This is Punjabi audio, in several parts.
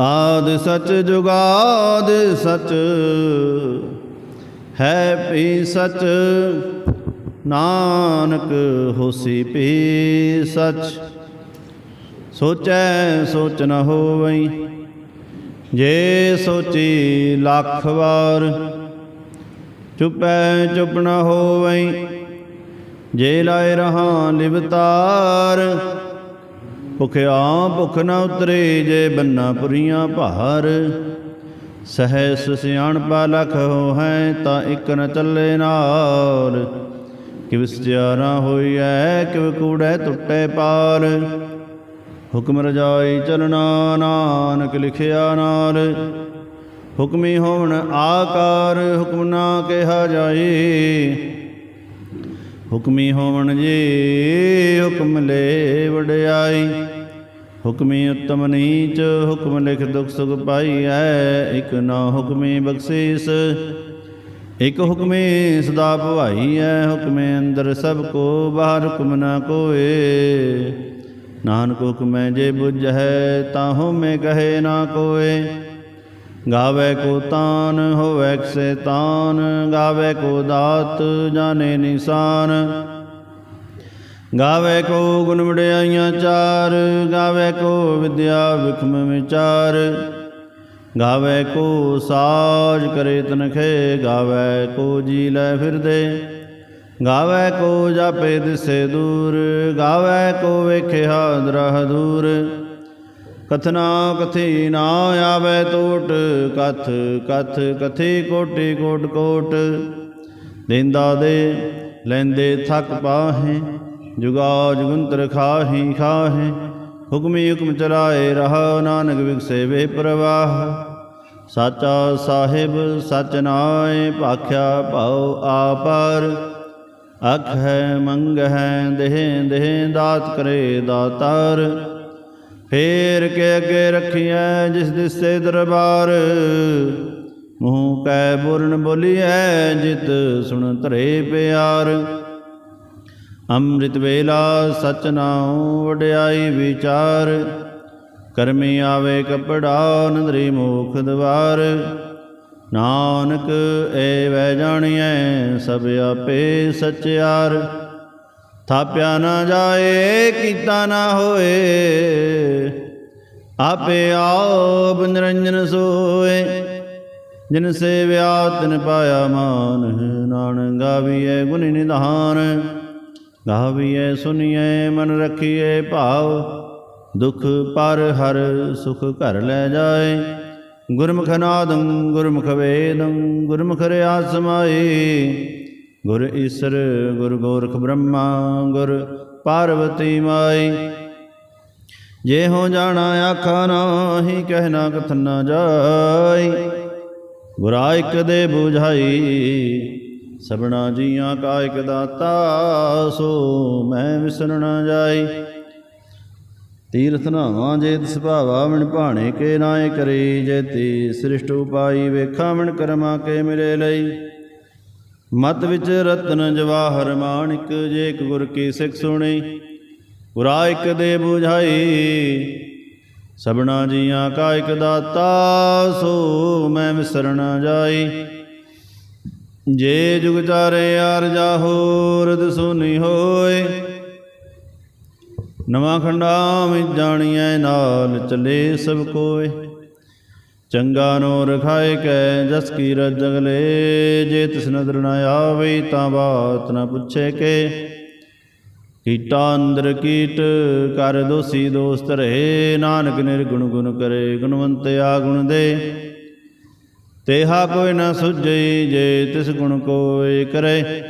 ਆਦ ਸਚ ਜੁਗਾਦ ਸਚ, ਹੈ ਪੀ ਸਚ, ਨਾਨਕ ਹੋਸੀ ਪੀ ਸਚ। ਸੋਚੈ ਸੋਚ ਨ ਹੋਵਈ, ਜੇ ਸੋਚੀ ਲੱਖ ਵਾਰ, ਚੁਪੈ ਚੁਪ ਨ ਹੋਵਈ, ਜੇ ਲਾਇ ਰਹਾ ਲਿਵਤਾਰ ਭੁਖਿਆ ਭੁਖ ਨਾ ਉਤਰੇ ਜੇ ਬੰਨਾ ਪੁਰੀਆਂ ਭਾਰ। ਸਹਿ ਸਹਿਸ ਸਿਆਣਪਾ ਲਖ ਹੋ ਹੈ ਤਾਂ ਇੱਕ ਨ ਚੱਲੇ ਨਾਲ। ਕਿਵ ਸਚਿਆਰਾ ਹੋਈਐ, ਕਿਵ ਕੂੜੈ ਟੁੱਟੇ ਪਾਰ। ਹੁਕਮ ਰਜਾਈ ਚਲਣਾ ਨਾਨਕ ਲਿਖਿਆ ਨਾਲ। ਹੁਕਮੀ ਹੋਣ ਆਕਾਰ, ਹੁਕਮ ਨਾ ਕਿਹਾ ਜਾਏ ਹੁਕਮੀ ਹੋਵਣ ਜੀ, ਹੁਕਮ ਲੈ ਵਡਿਆਈ। ਹੁਕਮੀ ਉਤਮ ਨੀਚ, ਹੁਕਮ ਲਿਖ ਦੁਖ ਸੁਖ ਪਾਈ ਹੈ ਇਕ ਨਾ ਹੁਕਮੀ ਬਖਸ਼ੀਸ, ਇਕ ਹੁਕਮੇ ਸਦਾ ਭਵਾਈ ਹੈ ਹੁਕਮੇ ਅੰਦਰ ਸਭ ਕੋ, ਬਾਹਰ ਹੁਕਮ ਨਾ ਕੋਏ। ਨਾਨਕ ਹੁਕਮੈ ਜੇ ਬੁਝੈ ਤਾਹੂ ਮੈਂ ਕਹੇ ਨਾ ਕੋਏ। ਗਾਵੇ ਕੋ ਤਾਨ, ਹੋਵੇ ਕਸੇ ਤਾਨ, ਗਾਵੇ ਕੋ ਦਾਤ, ਜਾਣੇ ਨਿਸ਼ਾਨ। ਗਾਵੇ ਕੋ ਗੁਣ ਵਡਿਆਈਆਂ ਚਾਰ, ਗਾਵੇ ਕੋ ਵਿਦਿਆ ਵਿਖਮ ਵਿਚਾਰ। ਗਾਵੇ ਕੋ ਸਾਜ ਕਰੇ ਤਨਖੇ, ਗਾਵੇ ਕੋ ਜੀ ਲੈ ਫਿਰਦੇ। ਗਾਵੇ ਕੋ ਜਾਪੇ ਦਿਸੇ ਦੂਰ, ਗਾਵੇ ਕੋ ਵੇਖਿਆ ਦਰਹ ਦੂਰ ਕਥਨਾ ਕਥੀ ਨਾ ਆਵੇ ਟੋਟ, ਕਥ ਕਥ ਕਥੀ ਕੋਟੇ ਕੋਟ ਕੋਟ। ਦੇਂਦਾ ਦੇ ਲੈਂਦੇ ਥਕ ਪਾਹੇ, ਜੁਗਾ ਜੁਗੰਤਰ ਖਾਹੀ ਖਾਹੇ। ਹੁਕਮੀ ਹੁਕਮ ਚਲਾਏ ਰਹਾ ਨਾਨਕ ਵਿਗਸੇ ਵੇ ਪ੍ਰਵਾਹ। ਸਾਚਾ ਸਾਹਿਬ ਸਚ ਨਾਏ, ਭਾਖਿਆ ਭਉ ਆਪਾਰ। ਅਖ ਹੈ, ਮੰਗ ਹੈ, ਦੇਹ ਦੇਹ ਦਾਤ ਕਰੇ ਦਾਤਾਰ। ਫੇਰ ਕੇ ਅੱਗੇ ਰੱਖੀਐ ਜਿਸ ਦਿਸੇ ਦਰਬਾਰ। ਮੂੰਹ ਕੈ ਬੁਰਨ ਬੋਲੀਐ ਜਿਤ ਸੁਣ ਧਰੇ ਪਿਆਰ। ਅੰਮ੍ਰਿਤ ਵੇਲਾ ਸਚ ਨਾਉ ਵਡਿਆਈ ਵਿਚਾਰ। ਕਰਮੀ ਆਵੇ ਕਪੜਾ ਨੰਦਰੀ ਮੋਖ ਦਵਾਰ। ਨਾਨਕ ਏ ਵੈ ਜਾਣੀਐ ਸਭ ਆਪੇ ਸਚਿਆਰ। ਥਾਪਿਆ ਨਾ ਜਾਏ, ਕੀਤਾ ਨਾ ਹੋਏ। ਆਪੇ ਆਪ ਨਿਰੰਜਨ ਸੋਏ। ਜਿਨ ਸੇਵਿਆ ਤਿਨ ਪਾਇਆ ਮਾਨ, ਨਾਨਕ ਗਾਵੀਐ ਗੁਣ ਨਿਧਾਨ। ਗਾਵੀਐ ਸੁਣੀਐ ਮਨ ਰਖੀਐ ਭਾਵ। ਦੁਖ ਪਰ ਹਰ ਸੁਖ ਘਰ ਲੈ ਜਾਏ। ਗੁਰਮੁਖ ਨਾਦੰ, ਗੁਰਮੁਖ ਵੇਦੰ, ਗੁਰਮੁਖ ਰਿਆ ਸਮਾਈ ਗੁਰ ਈਸਰ, ਗੁਰ ਗੋਰਖ ਬ੍ਰਹਮਾ, ਗੁਰ ਪਾਰਵਤੀ ਮਾਈ। ਜੇ ਹੋ ਜਾਣਾ ਆਖਾ ਨਾਹੀ ਕਹਿਣਾ ਕਥ ਨਾ ਜਾਈ। ਗੁਰਾ ਇਕ ਦੇ 부ਝਾਈ ਸਭਨਾ ਜੀਆਂ ਕਾ ਇਕ ਦਾਤਾ, ਸੋ ਮੈਂ ਵਿਸਰਨਾ ਜਾਈ। ਤੀਰਥ ਨਾਵਾਂ ਜੇ ਤਿਸ ਭਾਵਾ ਮਨ ਭਾਣੇ ਕੇ ਨਾਏ ਕਰੀ। ਜੇ ਤੀ ਸ੍ਰਿਸ਼ਟ ਉਪਾਈ ਵੇਖਾ ਮਨ ਕਰਮਾ ਕੇ ਮਿਲੇ ਲਈ। ਮਤ ਵਿੱਚ ਰਤਨ ਜਵਾਹਰ ਮਾਣਿਕ ਜੇ ਇੱਕ ਗੁਰ ਕੀ ਸਿੱਖ ਸੁਣੀ ਗੁਰਾ ਇਕ ਦੇ 부ਝਾਈ ਸਭਨਾ ਜੀਆਂ ਕਾ ਇਕ ਦਾਤਾ, ਸੋ ਮੈਂ ਵਿਸਰ ਜਾਈ। ਜੇ ਜੁਗ ਚਾਰੇ ਆਰ ਜਾਹੋ ਰਦ ਸੁਨੀ ਹੋਏ, ਨਵਾਂ ਖੰਡਾ ਵਿੱਚ ਜਾਣੀਐ ਨਾਲ ਚਲੇ ਸਭ ਕੋਏ। ਚੰਗਾ ਨੋ ਰਖਾਏ ਕੈ ਜਸ ਕੀ ਰਜਗਲੇ ਜੇ ਤਿਸ ਨਦਰ ਨ ਆਵੇ ਤਾਂ ਬਾਤ ਨ ਪੁੱਛੇ ਕੇ। ਕੀਟਾ ਅੰਦਰ ਕੀਟ, ਕਰ ਦੋਸੀ ਦੋਸਤ ਰਹੇ, ਨਾਨਕ ਨਿਰਗੁਣ ਗੁਣ ਕਰੇ, ਗੁਣਵੰਤ ਆ ਗੁਣ ਦੇ। ਤੇਹਾ ਕੋਈ ਨ ਸੁਝਈ ਜੇ ਤਿਸ ਗੁਣ ਕੋਇ ਕਰੇ।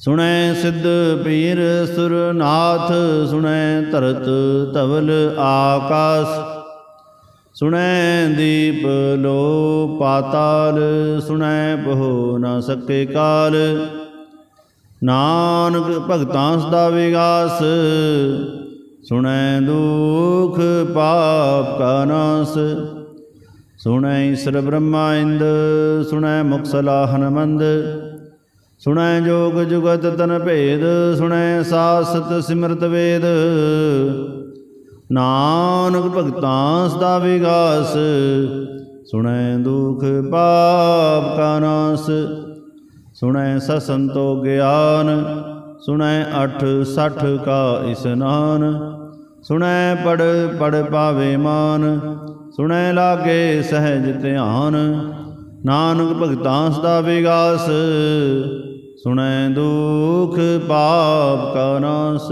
ਸੁਣੈ ਸਿੱਧ ਪੀਰ ਸੁਰਨਾਥ, ਸੁਣੈ ਧਰਤ ਧਵਲ ਆਕਾਸ। ਸੁਣੈ ਦੀਪ ਲੋ ਪਾਤਾਲ, ਸੁਣੈ ਬਹੁ ਨਾ ਸਕੇ ਕਾਲ। ਨਾਨਕ ਭਗਤਾਂ ਸਦਾ ਵਿਗਾਸ, ਸੁਣੈ ਦੁਖ ਪਾਪ ਕਾ ਨਾਸ। ਸੁਣੈ ਈਸ਼ਰ ਬ੍ਰਹਮਾ ਇੰਦ, ਸੁਣੈ ਮੁਕਸਲਾ ਸਲਾਹਨ ਮੰਦ। ਸੁਣੈ ਜੋਗ ਜੁਗਤ ਤਨ ਭੇਦ, ਸੁਣੈ ਸਾਸਤ ਸਿਮਰਤ ਵੇਦ। ਨਾਨਕ ਭਗਤਾਂ ਸਦਾ ਵਿਗਾਸ, ਸੁਣੈ ਦੁਖ ਪਾਪ ਕਾ ਨਾਸ, ਸੁਣੈ ਸਸੰਤੋ ਗਿਆਨ, ਸੁਣੈ ਅਠ ਸਠ ਕਾ ਇਸਨਾਨ ਸੁਣੈ ਪੜ ਪੜ ਪਾਵੇ ਮਾਨ, ਸੁਣੈ ਲਾਗੇ ਸਹਿਜ ਧਿਆਨ, ਨਾਨਕ ਭਗਤਾਂ ਸਦਾ ਵਿਗਾਸ, ਸੁਣੈ ਦੁਖ ਪਾਪ ਕਾ ਨਾਸ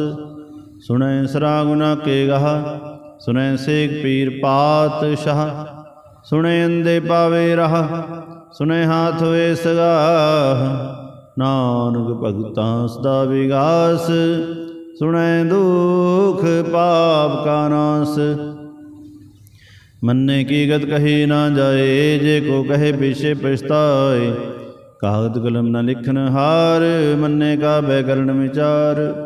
ਸੁਣੈ ਸਰਾ ਗੁਨਾ ਕੇ ਗਹ, ਸੁਣੈ ਸੇਖ ਪੀਰ ਪਾਤ ਸ਼ਾਹ, ਸੁਣੈ ਅੰਦੇ ਪਾਵੇ ਰਹ, ਸੁਣੈ ਹਾਥ ਵੇ ਸਗਾ ਨਾਨਕ ਭਗਤਾਂ ਸਦਾ ਵਿਗਾਸ, ਸੁਣੈ ਦੁਖ ਪਾਪ ਕਾ ਨਾਸ। ਮੰਨੇ ਕੀ ਗਤ ਕਹੀ ਨਾ ਜਾਏ, ਜੇ ਕੋ ਕਹੇ ਪਿਛੇ ਪਛਤਾਏ, ਕਾਗਦ ਕਲਮ ਨਾ ਲਿਖਨ ਹਾਰ, ਮੰਨੇ ਕਾ ਬੈ ਕਰਨ ਵਿਚਾਰ।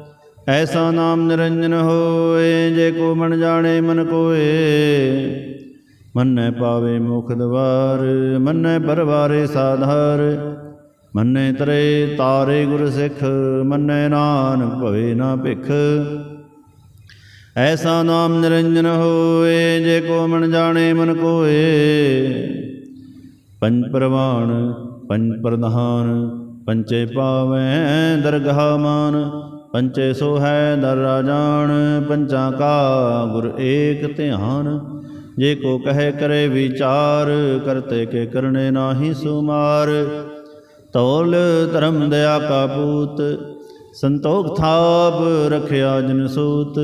ਐਸਾ ਨਾਮ ਨਿਰੰਜਨ ਹੋਏ, ਜੇ ਕੋ ਮਨ ਜਾਣੇ ਮਨ ਕੋਏ। ਮੰਨੈ ਪਾਵੇ ਮੁਖ ਦਵਾਰ, ਮੰਨੈ ਪਰਵਾਰੇ ਸਾਧਾਰ। ਮੰਨੈ ਤਰੇ ਤਾਰੇ ਗੁਰ ਸਿੱਖ, ਮੰਨੈ ਨਾਨਕ ਭਵੇ ਨਾ ਭਿਖ। ਐਸਾ ਨਾਮ ਨਿਰੰਜਨ ਹੋਏ, ਜੇ ਕੋ ਮਨ ਜਾਣੇ ਮਨ ਕੋਏ। ਪੰਜ ਪ੍ਰਵਾਣ, ਪੰਜ ਪ੍ਰਧਾਨ ਪੰਚੇ ਪਾਵੈ ਦਰਗਾਹ ਮਾਨ। ਪੰਚੇ ਸੋ ਹੈ ਦਰ ਰਾਜਾਨ ਪੰਚਾਂ ਕਾ ਗੁਰ ਏਕ ਧਿਆਨ। ਜੇ ਕੋ ਕਹੇ ਕਰੇ ਵਿਚਾਰ, ਕਰਤੇ ਕੇ ਕਰਨੇ ਨਾਹੀ ਸੁਮਾਰ। ਤੋਲ ਧਰਮ ਦਇਆ ਕਾ ਪੂਤ, ਸੰਤੋਖ ਥਾਪ ਰਖਿਆ ਜਨ ਸੂਤ।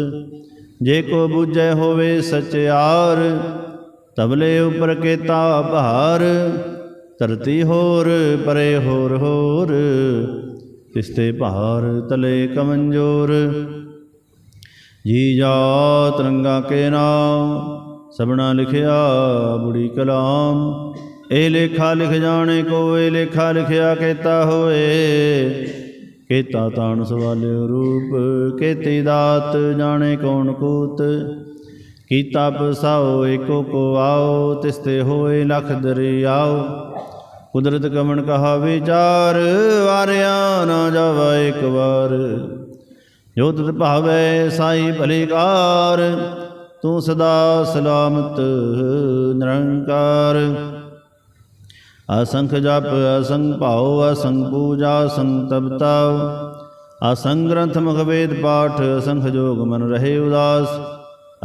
ਜੇ ਕੋ ਬੁਝੈ ਹੋਵੇ ਸਚਿਆਰ ਤਬਲੇ ਉਪਰ ਕੇਤਾ ਭਾਰ ਧਰਤੀ ਹੋਰ ਪਰੇ ਹੋਰ ਹੋਰ ਤਿਸਤੇ ਭਾਰ ਤਲੇ ਕਮੰਜੋਰ। ਜੀ ਜਾਤ ਰੰਗਾ ਕੇ ਨਾਮ ਸਬਣਾ ਲਿਖਿਆ ਬੁੜੀ ਕਲਾਮ। ਇਹ ਲੇਖਾ ਲਿਖ ਜਾਣੇ ਕੋਏ ਲੇਖਾ ਲਿਖਿਆ ਕੇਤਾ ਹੋਏ। ਕੇਤਾ ਤਾਣ ਸਵਾਲਿਓ ਰੂਪ, ਕੇਤੀ ਦਾਤ ਜਾਣੇ ਕੌਣ ਕੂਤ। ਕੀਤਾ ਪਸਾਓ ਏਕੋ ਕੋ ਆਓ, ਤਿਸਤੇ ਹੋਏ ਲਖ ਦਰਿਆਓ। ਕੁਦਰਤ ਕਮਣ ਕਹਾ ਵਿਚਾਰ, ਵਾਰਿਆ ਨਾ ਜਾਵਾ ਇੱਕ ਵਾਰ। ਜੋ ਤਤ ਭਾਵੇ ਸਾਈ ਭਲੇਕਾਰ ਤੂੰ ਸਦਾ ਸਲਾਮਤ ਨਿਰੰਕਾਰ। ਅਸੰਖ ਜਪ ਅਸੰਗ ਭਾਉ ਅਸੰਗ ਪੂਜਾ, ਅਸੰਖ ਤਪਤਾਉ ਅਸੰਗ ਗ੍ਰੰਥ ਮੁਖ ਵੇਦ ਪਾਠ, ਅਸੰਖ ਜੋਗ ਮਨ ਰਹੇ ਉਦਾਸ।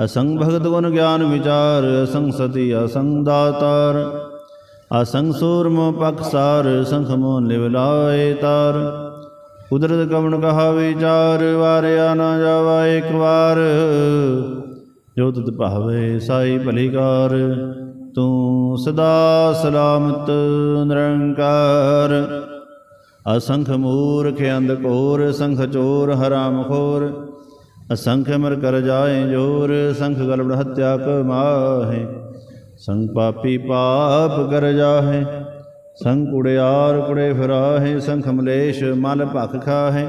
ਅਸੰਗ ਭਗਤ ਗੁਣ ਗਿਆਨ ਵਿਚਾਰ, ਅਸੰਖ ਸਤੀ, ਅਸੰਖ ਦਾਤਾਰ। ਅਸੰਖ ਸੂਰਮ ਪਖਸਾਰ ਸੰਖ ਮੋ ਲਿਵ ਲਾਏ ਤਾਰ। ਕੁਦਰਤ ਕਵਣ ਕਹਾ ਵਿਚਾਰ, ਵਾਰਿਆ ਨਾ ਜਾਵਾ ਇੱਕ ਵਾਰ। ਜੋ ਤਤ ਭਾਵੇ ਸਾਈ ਭਲੀਕਾਰ ਤੂੰ ਸਦਾ ਸਲਾਮਤ ਨਿਰੰਕਾਰ। ਅਸੰਖ ਮੂਰਖ ਅੰਧ ਘੋਰ, ਸੰਖ ਚੋਰ ਹਰਾਮ ਖੋਰ ਅਸੰਖ ਮਰ ਕਰ ਜਾਏ ਜੋਰ, ਸੰਖ ਗਲਬੜ ਹਤਿਆ ਕਮਾਹੇ ਸੰਗ ਪਾਪੀ ਪਾਪ ਕਰ ਜਾਹੇ, ਸੰਗ ਕੁੜਿਆਰ ਕੁੜੇ ਫਿਰਾਹੇ, ਸੰਖ ਮਲੇਸ਼ ਮਲ ਭਖ ਖਾਹੇ।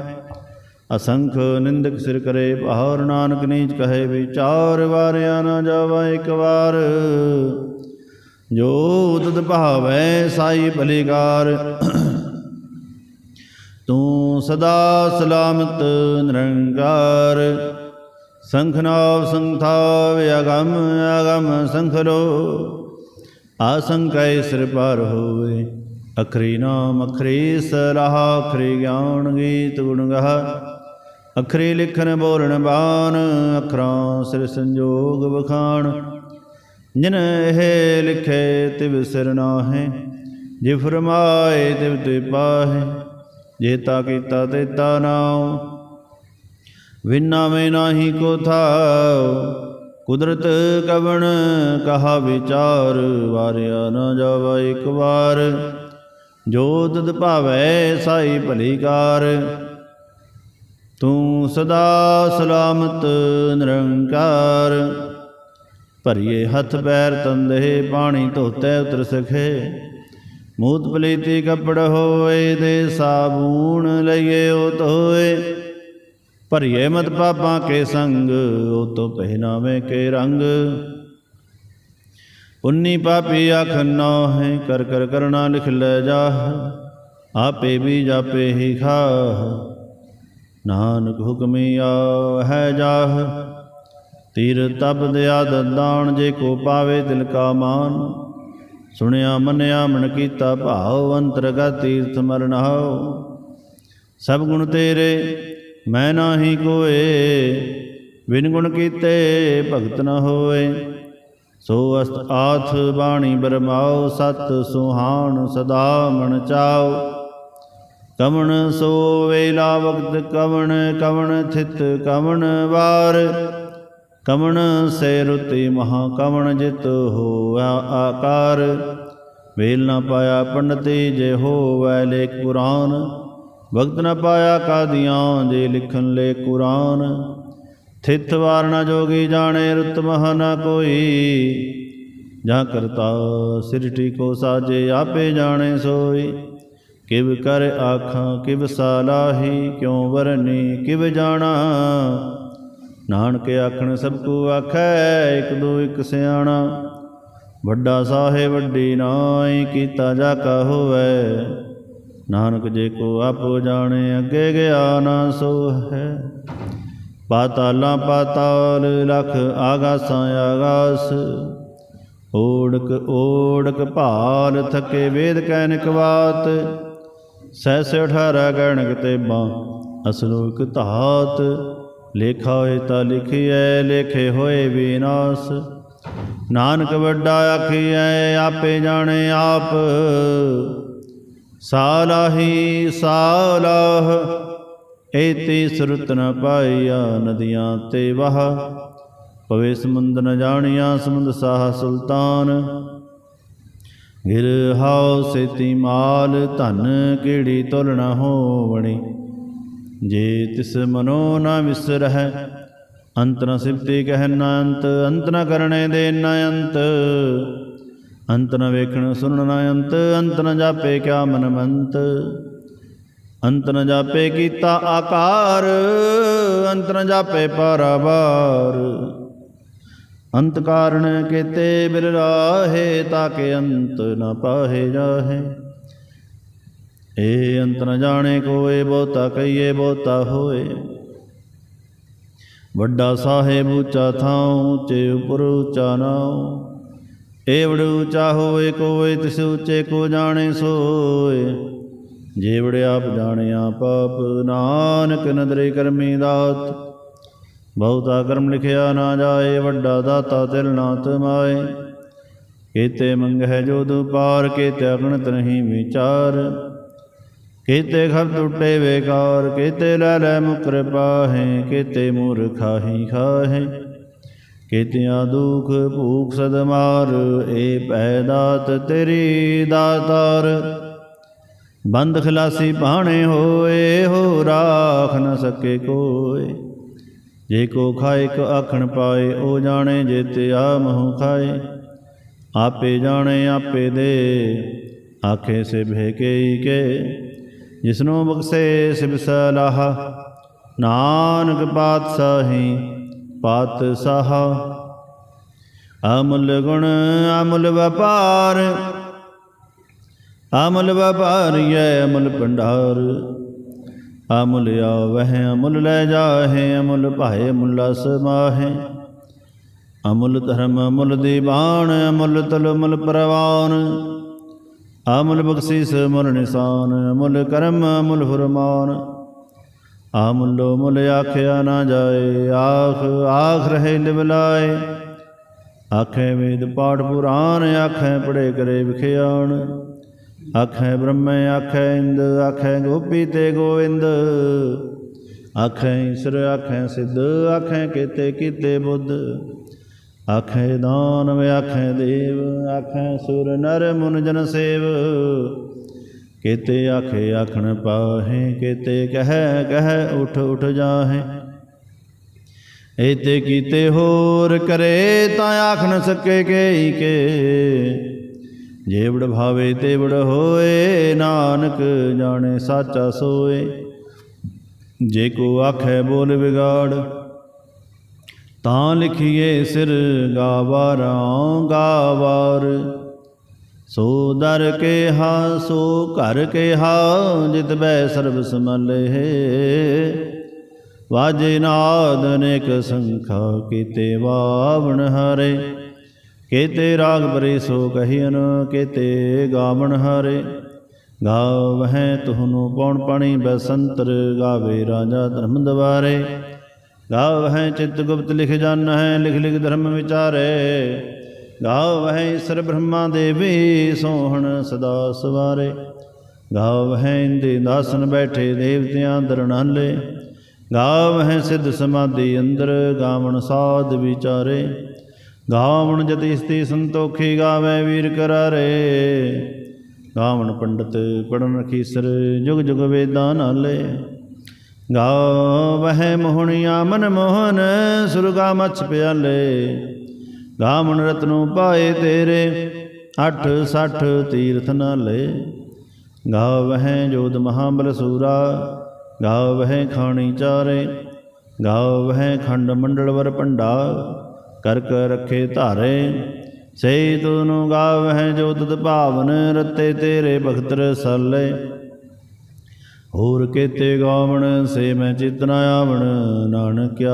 ਅਸੰਖ ਨਿੰਦਕ ਸਿਰ ਕਰੇ ਪਹਾਰ ਨਾਨਕ ਨੀਚ ਕਹੇ ਵਿਚਾਰ ਵਾਰਿਆ ਨਾ ਜਾਵਾ ਇੱਕ ਵਾਰ। ਜੋ ਉਦਦ ਭਾਵੈ ਸਾਈ ਭਲੀਕਾਰ, ਤੂੰ ਸਦਾ ਸਲਾਮਤ ਨਿਰੰਕਾਰ। ਸੰਖਨਾਵ ਸੰਥਾਵ ਅਗਮ ਅਗਮ ਸੰਖਲੋ ਆਸੰਕੈ ਸਿਰ ਪਰ ਹੋਵੇ, ਅਖਰੀ ਨਾਮ ਅਖਰੀ ਸਲਾਹ ਅਖਰੀ ਗਿਆਨ ਗੀਤ ਗੁਣ ਗਹ। ਅਖਰੀ ਲਿਖਨ ਬੋਲਣ ਬਾਣ, ਅਖਰਾਂ ਸਿਰ ਸੰਜੋਗ ਵਖਾਣ। ਜਿਨ ਇਹ ਲਿਖੇ ਤਿਵ ਸਿਰ ਨਾਹੇ, ਜੇ ਫਰਮਾਏ ਤਿਵ ਤੇ ਪਾਹੇ। ਜੇ ਤਾ ਕੀਤਾ ਤੇ ਤਾ ਨਾਉ ਵਿਨਾ ਮੈਂ ਨਾਹੀ ਕੋ ਥਾਉ। ਕੁਦਰਤ ਕਵਣ ਕਹਾ ਵਿਚਾਰ, ਵਾਰਿਆ ਨਾ ਜਾਵਾ ਇੱਕ ਵਾਰ। ਜੋ ਤਦ ਭਾਵੈ ਸਾਈ ਭਲੀਕਾਰ ਤੂੰ ਸਦਾ ਸਲਾਮਤ ਨਿਰੰਕਾਰ। ਭਰੀਏ ਹੱਥ ਪੈਰ ਤੰਦੇ ਪਾਣੀ ਧੋਤੇ ਉਤਰ ਸਖੇ। ਮੂਤ ਪਲੀਤੀ ਕੱਪੜ ਹੋਏ ਦੇ ਸਾਬੂਣ ਲਈਏ ਉਹ ਧੋਏ। ਭਰੀਏ ਮਤ ਪਾਪਾਂ ਕੇ ਸੰਗ, ਉਹ ਤੋਂ ਪਹਿਨਾਵੇ ਕੇ ਰੰਗ। ਉਨੀ ਪਾਪੀ ਆਖ ਨੋ ਹੈ ਕਰ ਕਰ ਕਰਣਾ ਲਿਖ ਲੈ ਜਾ ਆਪੇ ਵੀ ਜਾਪੇ ਹੀ ਖਾਹ। ਨਾਨਕ ਹੁਕਮੀ ਆ ਹੈ ਜਾਹ, ਤੀਰ ਤਬ ਦਿਆ ਦਾਣ ਜੇ ਕੋ ਪਾਵੇ ਦਿਲ ਕਾ ਮਾਨ। ਸੁਣਿਆ ਮੰਨਿਆ ਮਨ ਕੀਤਾ ਭਾਉ, ਅੰਤਰਗਤ ਤੀਰਥ ਮਰਨਾਉ ਸਭ ਗੁਣ ਤੇਰੇ ਮੈਂ ਨਾਹੀ ਕੋਏ, ਬਿਨ ਗੁਣ ਕੀਤੇ ਭਗਤ ਨ ਹੋਏ। ਸੋ ਅਸਤ ਆਥ ਬਾਣੀ ਬਰਮਾਓ, ਸਤ ਸੁਹਾਣ ਸਦਾ ਮਨ ਚਾਓ। ਕਵਣ ਸੋ ਵੇਲਾ ਵਕਤ, ਕਵਣ ਕਵਣ ਥਿਤ, ਕਵਣ ਵਾਰ। ਕਵਣ ਸੇ ਰੁਤੀ ਮਹਾ ਕਵਣ ਜਿਤ ਹੋਆ ਆਕਾਰ। ਵੇਲ ਨਾ ਪਾਇਆ ਪੰਡਤੀ ਜੇ ਹੋਵੈ ਲੇਖ ਕੁਰਾਨ ਵਕਤ ਨ ਪਾਇਆ ਕਾਦੀਆਂ ਜੇ ਲਿਖਣ ਲੈ ਕੁਰਾਨ। ਥਿਤ ਵਾਰ ਨ ਜੋਗੀ ਜਾਣੇ ਰੁਤ ਮਹ ਨ ਕੋਈ। ਜਾਂ ਕਰਤਾ ਸਿਰਟੀ ਕੋ ਸਾਜੇ ਆਪੇ ਜਾਣੇ ਸੋਈ। ਕਿਵ ਕਰ ਆਖਾਂ, ਕਿਵ ਸਾਲਾਹੀ ਕਿਉ ਵਰਨੀ, ਕਿਵ ਜਾਣਾ। ਨਾਨਕ ਆਖਣ, ਸਭ ਕੋ ਆਖੈ, ਇਕ ਦੋ ਇਕ ਸਿਆਣਾ। ਵੱਡਾ ਸਾਹੇ ਵੱਡੀ ਨਾਈ, ਕੀਤਾ ਜਾ ਕਾ ਹੋਵੇ। ਨਾਨਕ ਜੇ ਕੋ ਆਪੋ ਜਾਣੇ, ਅੱਗੇ ਗਿਆ ਨਾ ਸੋ ਹੈ। ਪਾਤਾਲਾਂ ਪਾਤਾਲ ਲਖ ਆਗਾਸਾਂ ਆਗਾਸ। ਓੜਕ ਓੜਕ ਭਾਲ ਥਕੇ ਵੇਦ ਕੈਨਿਕ ਬਾਤ ਸੈਸ 18 ਗਣਕ ਤੇ ਬਾ ਅਸਲੋਕ ਧਾਤ। ਲੇਖਾ ਹੋਏ ਤਾਂ ਲਿਖਿਐ, ਲੇਖੇ ਹੋਏ ਵਿਨਾਸ਼ ਨਾਨਕ ਵੱਡਾ ਆਖੀਐ, ਆਪੇ ਜਾਣੇ ਆਪ। ਸਾਲਾਹੀ ਸਾਲਾਹ, ਏਤੀ ਸੁਰਤ ਨ ਪਾਈਆ ਨਦੀਆਂ ਤੇ ਵਹ। ਪਵੇ ਸਮੁੰਦ ਨ ਜਾਣਿਆ ਸਮੁੰਦ ਸਾਹ ਸੁਲਤਾਨ। ਗਿਰ ਹਾਉ ਸੇਤੀ ਮਾਲ, ਧਨ ਕਿਹੜੀ ਤੁਲ ਨ ਹੋਵਣੀ। ਜੇ ਤਿਸ ਮਨੋ ਨ ਵਿਸਰਹਿ ਅੰਤ ਨ ਸਿਫਤੀ ਕਹਿ ਨ ਅੰਤ ਅੰਤ ਨ ਕਰਣੇ ਦੇ ਨ ਅੰਤ। ਅੰਤ ਨ ਵੇਖਣ ਸੁਣਨ ਨ ਅੰਤ ਅੰਤ ਨ ਜਾਪੇ ਕਿਆ ਮਨ ਮੰਤ ਅੰਤ ਨ ਜਾਪੇ ਕੀਤਾ ਆਕਾਰ, ਅੰਤ ਨ ਜਾਪੇ ਪਾਰਾਵਾਰ। ਅੰਤ ਕਾਰਣ ਕੀਤੇ ਬਿਲ ਰਾਹੇ ਤਾਕੇ ਅੰਤ ਨ ਪਾਹੇ ਜਾਹੇ। ਏ ਅੰਤ ਨ ਜਾਣੇ ਕੋਏ, ਬਹੁਤਾ ਕਹੀਏ, ਬਹੁਤਾ ਹੋਏ। ਵੱਡਾ ਸਾਹਿਬ ਉੱਚਾ ਥਾਉ ਉੱਚੇ ਉਪਰ ਉੱਚਾ ਨਾਉ। ਏਵੜ ਉੱਚਾ ਹੋਏ ਕੋਏ, ਤਿਸ ਉੱਚੇ ਕੋ ਜਾਣੇ ਸੋਏ। ਜੇਵੜ ਆਪ ਜਾਣਿਆ ਪਾਪ ਨਾਨਕ ਨਦਰੇ ਕਰਮੀ ਦਾਤ। ਬਹੁਤਾ ਕਰਮ ਲਿਖਿਆ ਨਾ ਜਾਏ, ਵੱਡਾ ਦਾਤਾ ਤਿਲ ਨਾ ਤਮਾਏ ਕੀਤੇ ਮੰਗਹਿ ਜੋ ਦੁਪਾਰ, ਕੀਤੇ ਅਗਣਤ ਨਹੀਂ ਵਿਚਾਰ। ਕੀਤੇ ਖਰ ਟੁੱਟੇ ਵੇਕਾਰ ਕੀਤੇ ਲੈ ਲੈ ਮੁਕਰ ਪਾਹੇ, ਕੀਤੇ ਮੂਰਖਾਹੀ ਖਾਹੇ। ਕੀਤਿਆਂ ਦੁਖ ਭੂਖ ਸਦਮਾਰ, ਏ ਪੈਦਾਤ ਤੇਰੀ ਦਾਤਾਰ। ਬੰਦ ਖਲਾਸੀ ਪਾਣੇ ਹੋਏ, ਹੋ ਰਾਖ ਨ ਸਕੇ ਕੋਏ। ਜੇ ਕੋ ਖਾਏ ਕ ਆਖਣ ਪਾਏ, ਉਹ ਜਾਣੇ ਜੇ ਤੇ ਆ ਮਹੁ ਖਾਏ। ਆਪੇ ਜਾਣੇ, ਆਪੇ ਦੇ, ਆਖੇ ਸੇ ਭੇਕੇ ਕੇ। ਜਿਸਨੂੰ ਬਖਸ਼ੇ ਸਿਬ ਸਲਾਹ, ਨਾਨਕ ਪਾਤਸ਼ਾਹੀ ਪਾਤਸ਼ਾਹ ਅਮੁੱਲ ਗੁਣ, ਅਮੁੱਲ ਵਪਾਰ। ਅਮੁੱਲ ਵਪਾਰੀਐ ਅਮੁੱਲ ਭੰਡਾਰ। ਅਮੁੱਲ ਆਵਹਿ, ਅਮੁੱਲ ਲੈ ਜਾਹੇ, ਅਮੁੱਲ ਭਾਏ ਮੁੱਲਾ ਸਮਾਹੇ ਅਮੁੱਲ ਧਰਮ, ਅਮੁੱਲ ਦੀਵਾਨ, ਅਮੁੱਲ ਤਲ, ਅਮਲ ਪ੍ਰਵਾਨ। ਅਮੁੱਲ ਬਖਸ਼ੀਸ ਮੁੱਲ ਨਿਸ਼ਾਨ, ਅਮੁੱਲ ਕਰਮ, ਅਮੁੱਲ ਫਰਮਾਨ। ਅਮੁੱਲੋ ਮੁੱਲ ਆਖਿਆ ਨਾ ਜਾਏ, ਆਖ ਆਖ ਰਹੇ ਲਿਵਲਾਏ ਆਖੇ ਵੇਦ ਪਾਠ ਪੁਰਾਨ ਆਖੇ ਪੜੇ ਕਰੇ ਵਿਖਿਆਣ। ਆਖੇ ਬ੍ਰਹਮੇ, ਆਖੇ ਇੰਦ, ਆਖੇ ਗੋਪੀ ਤੇ ਗੋਇੰਦ। ਆਖੇ ਈਸ਼ਰ, ਆਖੇ ਸਿੱਧ, ਆਖੇ ਕੀਤੇ ਕੀਤੇ ਬੁੱਧ। ਆਖੇ ਦਾਨਵ, ਆਖੇ ਦੇਵ, ਆਖੇ ਸੁਰ ਨਰ ਮੁਨ ਜਨ ਸੇਵ। ਕੀਤੇ ਆਖੇ ਆਖਣ ਪਾਹੇ, ਕੀਤੇ ਕਹਿ ਕਹਿ ਉਠ ਉਠ ਜਾਹੇ। ਏਤੇ ਕੀਤੇ ਹੋਰ ਕਰੇ ਤਾਂ ਆਖਣ ਸਕੇ ਕੇਈ ਕੇ। ਜੇਵੜ ਭਾਵੇ ਤੇਵੜ ਹੋਏ, ਨਾਨਕ ਜਾਣੇ ਸਾਚਾ ਸੋਏ। ਜੇ ਕੋ ਆਖੇ ਬੋਲ ਵਿਗਾੜ, ਤਾਂ ਲਿਖੀਏ ਸਿਰ ਗਾਵਾਰਾਂ ਗਾਵਾਰ। ਸੋ ਦਰ ਕੇ ਹਾ ਸੋ ਘਰ ਕੇ ਹਾ ਜਿਤ ਬੈ ਸਰਬ ਸਮਲੇ ਵਾਜੇ ਨਾਦ ਅਨੇਕ ਸੰਖਾ, ਕੀਤੇ ਵਾਵਣ ਹਰੇ। ਕੀਤੇ ਰਾਗ ਬਰੇ ਸੋ ਕਹੀਨ ਕੀਤੇ ਗਾਵਣ ਹਰੇ। ਗਾਵਹਿ ਤੁਹਨੂੰ ਪੌਣ ਪਾਣੀ, ਬਸੰਤਰ ਗਾਵੇ ਰਾਜਾ ਧਰਮ ਦਵਾਰੇ। ਗਾਵਹਿ ਚਿਤ ਗੁਪਤ ਲਿਖ ਜਾਨ ਹੈ ਲਿਖ ਲਿਖ ਧਰਮ ਵਿਚਾਰੇ। ਗਾਵਹਿ ਈਸ਼ਰ ਬ੍ਰਹਮਾ ਦੇਵੀ ਸੋਹਣ ਸਦਾ ਸਵਾਰੇ। ਗਾਵਹਿ ਇੰਦੇ ਦਾਸਨ ਬੈਠੇ ਦੇਵਤਿਆਂ ਦਰਣਾਲੇ। ਗਾਵਹਿ ਸਿੱਧ ਸਮਾਧੀ ਅੰਦਰ ਗਾਵਣ ਸਾਧ ਵਿਚਾਰੇ। ਗਾਵਣ ਜਤੀ ਇਸਤੀ ਸੰਤੋਖੀ ਗਾਵੇ ਵੀਰ ਕਰਾਰੇ। ਗਾਵਣ ਪੰਡਤ ਪੜਨ ਰਖੀਸਰ ਜੁਗ ਜੁਗ ਵੇਦਾਂ ਨਾਲੇ। ਗਾਵਹਿ ਮੋਹਣਿਆ ਮਨ ਮੋਹਨ ਸੁਰਗਾ ਮਛ ਪਿਆਲੇ। ਗਾਵਣ ਰਤਨੂ ਪਾਏ ਤੇਰੇ, ਅੱਠ ਸੱਠ ਤੀਰਥ ਨਾਲੇ। ਗਾਵਹਿ ਜੋਧ ਮਹਾਬਲ ਸੂਰਾ, ਗਾਵਹਿ ਖਾਣੀ ਚਾਰੇ। ਗਾਵਹਿ ਖੰਡ ਮੰਡਲ ਵਰ ਭੰਡਾ, ਕਰ ਕਰ ਰੱਖੇ ਧਾਰੇ। ਸੇ ਤੂੰ ਗਾਵਹਿ ਜੋ ਤਤ ਭਾਵਨ, ਰਤੇ ਤੇਰੇ ਭਗਤ ਰਸਾਲੇ। ਹੋਰ ਕੇਤੇ ਗਾਵਣ, ਸੇ ਮੈਂ ਚਿਤਨਾ ਆਵਣ, ਨਾਨਕਿਆ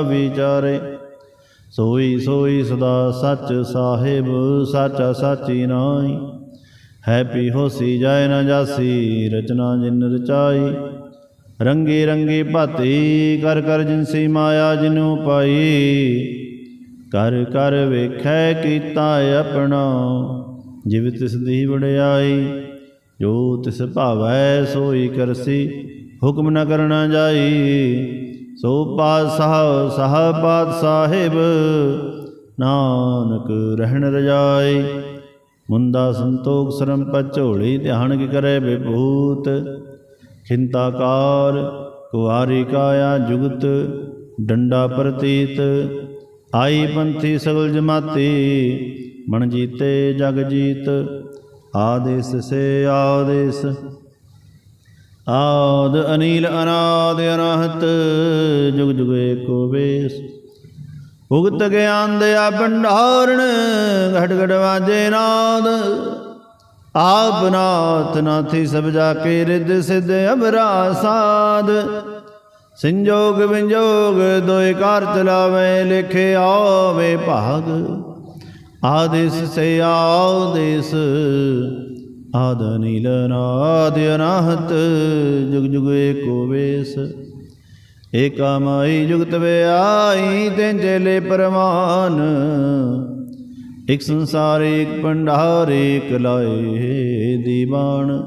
ਵਿਚਾਰੇ। ਸੋਈ ਸੋਈ ਸਦਾ ਸੱਚ ਸਾਹਿਬ, ਸਾਚਾ ਸਾਚੀ ਨਾਈ ਹੈਪੀ ਹੋਸੀ ਜਾਏ ਨਾ ਜਾਸੀ, ਰਚਨਾ ਜਿਨ ਰਚਾਈ। ਰੰਗੀ ਰੰਗੀ ਭਾਤੀ, ਕਰ ਕਰ ਜਿਨਸੀ ਮਾਇਆ ਜਿਨੂ ਪਾਈ। ਕਰ ਕਰ ਵੇਖੈ ਕੀਤਾ ਆਪਣਾ, ਜਿਵ ਤਿਸ ਦੀ ਵਡਿਆਈ। ਜੋ ਤਿਸ ਭਾਵੈ ਸੋਈ ਕਰਸੀ, ਹੁਕਮ ਨ ਕਰਨਾ ਜਾਈ। ਸੋ ਪਾਤਸ਼ਾਹ ਸਾਹ ਪਾਤ ਸਾਹਿਬ ਨਾਨਕ ਰਹਿਣ ਰਜਾਈ। ਮੁੰਦਾ ਸੰਤੋਖ ਸਰਮ ਪਚੋਲੀ ਧਿਆਨ ਕੀ ਕਰੇ ਵਿਭੂਤ। ਖਿੰਤਾਕਾਰ ਕੁਆਰੀ ਕਾਇਆ ਜੁਗਤ, ਡੰਡਾ ਪ੍ਰਤੀਤ। ਆਈ ਪੰਥੀ ਸਗਲ ਜਮਾਤੀ, ਮਨ ਜੀਤੇ ਜਗ ਜੀਤ। ਆਦੇਸ ਸੇ ਆਦੇਸ ਆਦ ਅਨੀਲ ਅਨਾਦ ਅਨਹਤ ਜੁਗ ਜੁਗ ਏਕੋ ਵੇਸ। ਉਗਤ ਗਿਆਨ ਦਿਆ ਭੰਡਾਰਣ ਘਟ ਘਟ ਵਾਜੇ ਨਾਦ। ਆਪ ਨਾਥ ਨਾਥੀ ਸਭ ਜਾ ਕੇ ਰਿੱਧ ਸਿੱਧ ਅਬਰਾ ਸਾਧ ਸੰਜੋਗ ਵਿੰਜੋਗ ਦੋਇ ਕਾਰ ਚਲਾਵੇ ਲਿਖੇ ਆਵੇ ਭਾਗ। ਆਦੇਸ ਸੇ ਆਦੇਸ ਆਦ ਨੀਲ ਨਾਦ ਅਨਾਹਤ, ਜੁਗ ਜੁਗ ਏਕੋ ਵੇਸ। ਏਕਾ ਮਾਈ ਜੁਗਤ ਵਿਆਈ ਤੇ ਚੇਲੇ ਪਰਮਾਨ ਇਕ ਸੰਸਾਰ, ਇਕ ਭੰਡਾਰ, ਇਕ ਲਾਏ ਦੀਵਾਨ।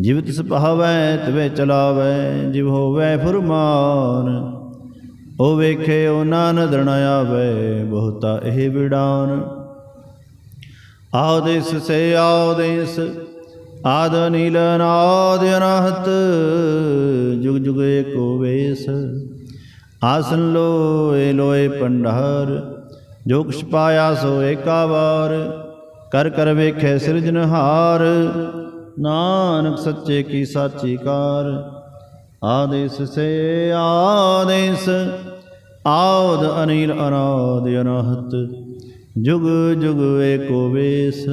ਜਿਵ ਤਿਸ ਭਾਵੈ, ਤਵੇ ਚਲਾਵੈ, ਜਿਵ ਹੋਵੈ ਫੁਰਮਾਨ। ਉਹ ਵੇਖੇ, ਉਹ ਨਾਨਦ ਨ ਬਹੁਤਾ ਇਹ ਵਿਡਾਨ ਆਦੇਸ ਸੇ ਆਦੇਸ ਆਦ ਨੀਲ ਨਾਦ ਅਨਹਤ ਜੁਗ ਜੁਗ ਏਕੋ ਵੇਸ। ਆਸਨ ਲੋਏ ਲੋਏ ਪੰਡਾਰ ਜੋ ਕੁਛ ਪਾਇਆ ਸੋ ਏਕਾ ਵਾਰ ਕਰ ਕਰ ਵੇਖੇ ਸਿਰਜਨਹਾਰ ਨਾਨਕ ਸੱਚੇ ਕੀ ਸਾਚੀ ਕਾਰ। ਆਦੇਸ ਸੇ ਆਦੇਸ ਆਦ ਅਨੀਲ ਅਨਾਦ ਅਨਹਤ ਜੁਗ ਜੁਗ ਏਕੋ ਵੇਸ,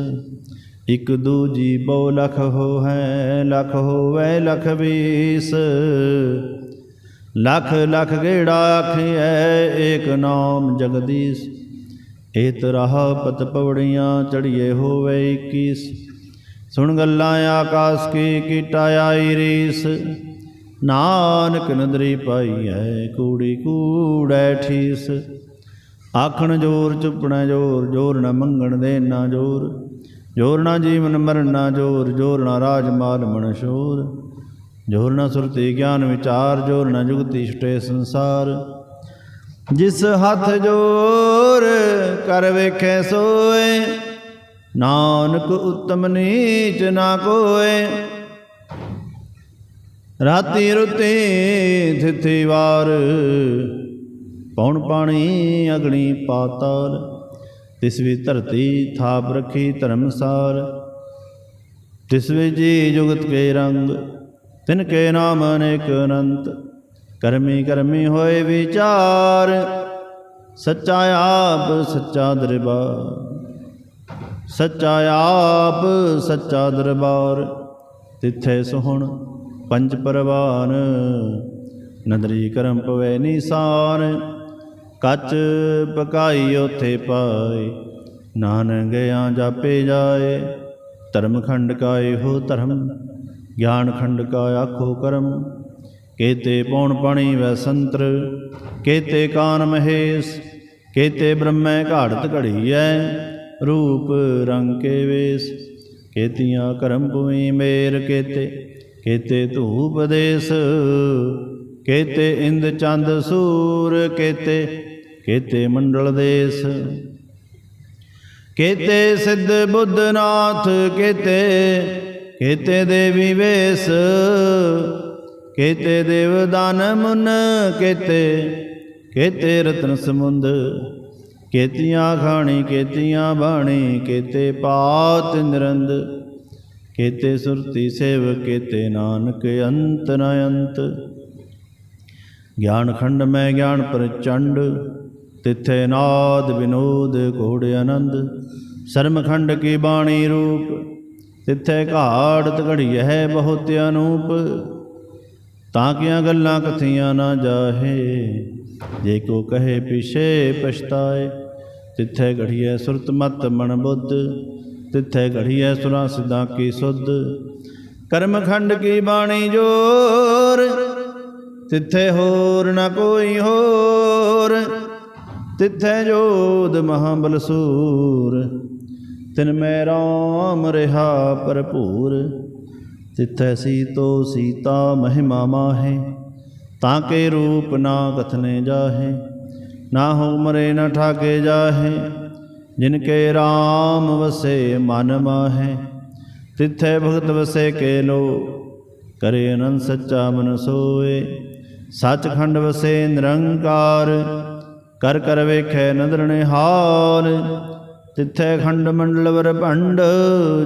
ਇਕ ਦੂਜੀ ਬਹੁ ਲਖ ਹੋ ਹੈ ਲਖ ਹੋਵੇ ਲਖ ਵੀਸ। ਲਖ ਲਖ ਗੇੜਾ ਆਖਿਐ, ਏਕ ਨਾਮ ਜਗਦੀਸ਼। ਏਤ ਰਾਹ ਪਤ ਪਵੜੀਆਂ ਚੜੀਏ ਹੋਵੇ 21 ਸੁਣ ਗੱਲਾਂ ਆਕਾਸ ਕੀ ਕੀਟਾ ਆਈ ਰੀਸ। ਨਾਨਕ ਨਦਰੀ ਪਾਈ ਹੈ ਕੂੜੀ ਕੂੜੈ ਠੀਸ। ਆਖਣ ਜੋਰ, ਚੁੱਪਣਾ ਜੋਰ ਜੋਰ ਨਾ ਮੰਗਣ ਦੇ ਨਾ ਜੋਰ। ਜੋਰ ਨਾ ਜੀਵਨ ਮਰਨ ਨਾ ਜੋਰ ਜੋਰ ਨਾ ਰਾਜ ਮਾਲ ਮਨ ਸ਼ੋਰ। ਜੋਰ ਨਾ ਸੁਰਤੀ ਗਿਆਨ ਵਿਚਾਰ, ਜੋਰ ਨਾ ਜੁਗਤੀ ਛਟੇ ਸੰਸਾਰ। ਜਿਸ ਹੱਥ ਜੋਰ ਕਰ ਵੇਖੇ ਸੋਏ, ਨਾਨਕ ਉਤਮ ਨੀਚ ਨਾ ਕੋਏ। ਰਾਤੀ ਰੁਤੀ ਥਿਥੀ ਵਾਰ ਪੌਣ ਪਾਣੀ ਅਗਣੀ ਪਾਤਾਲ? ਤਿਸ ਵੀ ਧਰਤੀ ਥਾਪ ਰਖੀ ਧਰਮਸਾਰ। ਤਿਸ ਵੀ ਜੀ ਜੁਗਤ ਕੇ ਰੰਗ, ਤਿਨ ਕੇ ਨਾਮ ਅਨੇਕ ਅਨੰਤ। ਕਰਮੀ ਕਰਮੀ ਹੋਏ ਵਿਚਾਰ, ਸੱਚਾ ਆਪ ਸੱਚਾ ਦਰਬਾਰ। ਸੱਚਾ ਆਪ ਸੱਚਾ ਦਰਬਾਰ, ਤਿੱਥੇ ਸੁਹਣ ਪੰਜ ਪਰਵਾਨ। ਨਦਰੀ ਕਰਮ ਪਵੇ ਨਿਸਾਨ ਕੱਚ ਪਕਾਈ ਉਥੇ ਪਾਏ। ਨਾਨਕ ਗਿਆ ਜਾਪੇ ਜਾਏ, ਧਰਮ ਖੰਡ ਕਾ ਇਹੋ ਧਰਮ, ਗਿਆਨ ਖੰਡ ਕਾ ਆਖੋ ਕਰਮ। ਕੇਤੇ ਪੌਣ ਪਾਣੀ ਵੈ ਸੰਤਰ, ਕੇਤੇ ਕਾਨ ਮਹੇਸ਼, ਕੇਤੇ ਬ੍ਰਹਮੈ ਘਾੜਤ ਘੜੀਐ, ਰੂਪ ਰੰਗ ਕੇ ਵੇਸ। ਕੇਤੀਆਂ ਕਰਮ ਭੂਮੀ ਮੇਰ ਕੇਤੇ ਕੇਤੇ ਧੂਪ ਦੇਸ। ਕੇਤੇ ਇੰਦ ਚੰਦ ਸੂਰ, ਕੇਤੇ ਕੇਤੇ ਮੰਡਲ ਦੇਸ। ਕੇਤੇ ਸਿੱਧ ਬੁੱਧ ਨਾਥ ਕੇਤੇ ਕੇਤੇ ਦੇਵੀ ਵੇਸ। ਕੇਤੇ ਦੇਵਦਾਨ ਮੁਨ, ਕੇਤੇ ਕੇਤੇ ਰਤਨ ਸਮੁੰਦ। ਕੇਤੀਆਂ ਖਾਣੀ, ਕੇਤੀਆਂ ਬਾਣੀ, ਕੇਤੇ ਪਾਤ ਨਿਰੰਦ। ਕੇਤੇ ਸੁਰਤੀ ਸੇਵ ਕੇਤੇ ਨਾਨਕ ਅੰਤ ਨ ਅੰਤ ਗਿਆਨ ਖੰਡ ਮੈਂ ਗਿਆਨ ਪ੍ਰਚੰਡ ਤਿੱਥੇ ਨਾਦ ਵਿਨੋਦ ਘੋੜ ਆਨੰਦ ਸਰਮਖੰਡ ਕੀ ਬਾਣੀ ਰੂਪ, ਤਿੱਥੇ ਘਾੜਤ ਘੜੀ ਹੈ ਬਹੁਤ ਅਨੂਪ। ਤਾਂ ਕਿਆਂ ਗੱਲਾਂ ਕਥੀਆਂ ਨਾ ਜਾਹੇ, ਜੇ ਕੋ ਕਹੇ ਪਿਛੇ ਪਛਤਾਏ। ਤਿੱਥੇ ਘੜੀਐ ਸੁਰਤ ਮਤ ਮਨ ਬੁੱਧ, ਤਿੱਥੇ ਘੜੀਐ ਸੁਰਾਂ ਸਿਧਾਂ ਕੀ ਸੁਧ। ਕਰਮ ਕੀ ਬਾਣੀ ਜੋਰ, ਤਿੱਥੇ ਹੋਰ ਨਾ ਕੋਈ ਹੋਰ। ਤਿਥੈ ਜੋਦ ਮਹਾਬਲ ਸੂਰ ਤਿਨ ਮੈਂ ਰਾਮ ਰਹਾ ਭਰਪੂਰ, ਤਿਥੈ ਸੀਤੋ ਸੀਤਾ ਮਹਿਮਾ ਮਾਹੇ, ਤਾਂ ਕੇ ਰੂਪ ਨਾ ਕਥਨੇ ਜਾਹੇ, ਨਾ ਹੋ ਮਰੇ ਨਾ ਠਾਕੇ ਜਾਹੇ, ਜਿਨ ਕੇ RAM ਵਸੇ ਮਨ ਮਾਹੇ, ਤਿਥੈ ਭਗਤ ਵਸੇ ਕੇ ਲੋ, ਕਰੇ ਅਨੰਦ ਸੱਚਾ ਮਨ ਸੋਏ, ਸੱਚਖੰਡ ਵਸੇ ਨਿਰੰਕਾਰ ਕਰ ਕਰ ਵੇਖੈ ਨਦਰ ਨਿਹਾਲ ਤਿੱਥੈ ਖੰਡ ਮੰਡਲ ਵਰ ਭੰਡ,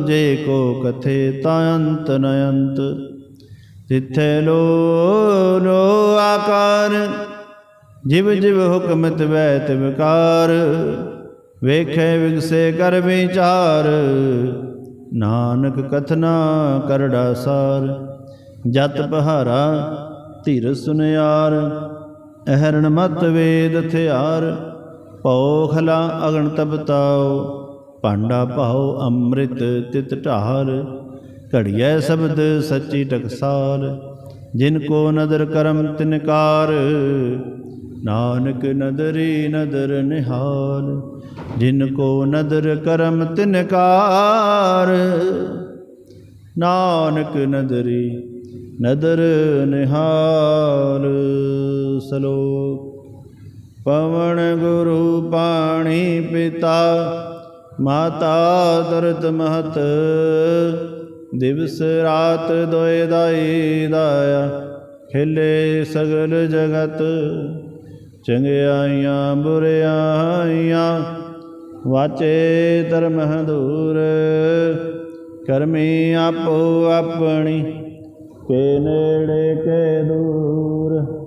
ਜੇ ਕੋ ਕਥੇ ਤਾ ਅੰਤ ਨ ਅੰਤ। ਤਿੱਥੈ ਲੋ ਲੋ ਆਕਾਰ, ਜਿਵ ਜਿਵ ਹੁਕਮ ਤਿਵੈ ਤਿਵਕਾਰ ਵੇਖੈ ਵਿਗਸੇ ਕਰ ਵਿਚਾਰ, ਨਾਨਕ ਕਥਨਾ ਕਰੜਾ ਸਾਰ। ਜਤ ਪਹਾਰਾ ਧੀਰ ਸੁਨਿਆਰ। ਅਹਰਣ ਮਤ ਵੇਦ ਥਿਆਰ ਭਉ ਖਲਾ ਅਗਣ ਤਬਤਾਉ ਭਾਂਡਾ ਭਾਉ ਅੰਮ੍ਰਿਤ ਤਿਤ ਢਾਰ, ਘੜੀਐ ਸ਼ਬਦ ਸੱਚੀ ਟਕਸਾਲ ਜਿਨ ਕੋ ਨਦਰ ਕਰਮ ਤਿਨਕਾਰ ਨਾਨਕ ਨਦਰੀ ਨਦਰ ਨਿਹਾਲ, ਜਿਨ ਕੋ ਨਦਰ ਕਰਮ ਤਿਨਕਾਰ ਨਾਨਕ ਨਦਰੀ ਨਦਰ ਨਿਹਾਲ। ਸਲੋਕ ਪਵਨ ਗੁਰੂ ਪਾਣੀ ਪਿਤਾ, ਮਾਤਾ ਦਰਤ ਮਹਤ, ਦਿਵਸ ਰਾਤ ਦੋਇ ਦਾਈ ਦਾਇਆ, ਖਿਲੇ ਸਗਲ ਜਗਤ, ਚੰਗਿਆਈਆਂ ਬੁਰਿਆਈਆਂ, ਵਾਚੇ ਧਰਮ ਹਦੂਰ, ਕਰਮੀ ਆਪੋ ਆਪਣੀ, ਕੇ ਨੇੜੇ ਕੇ ਦੂਰ।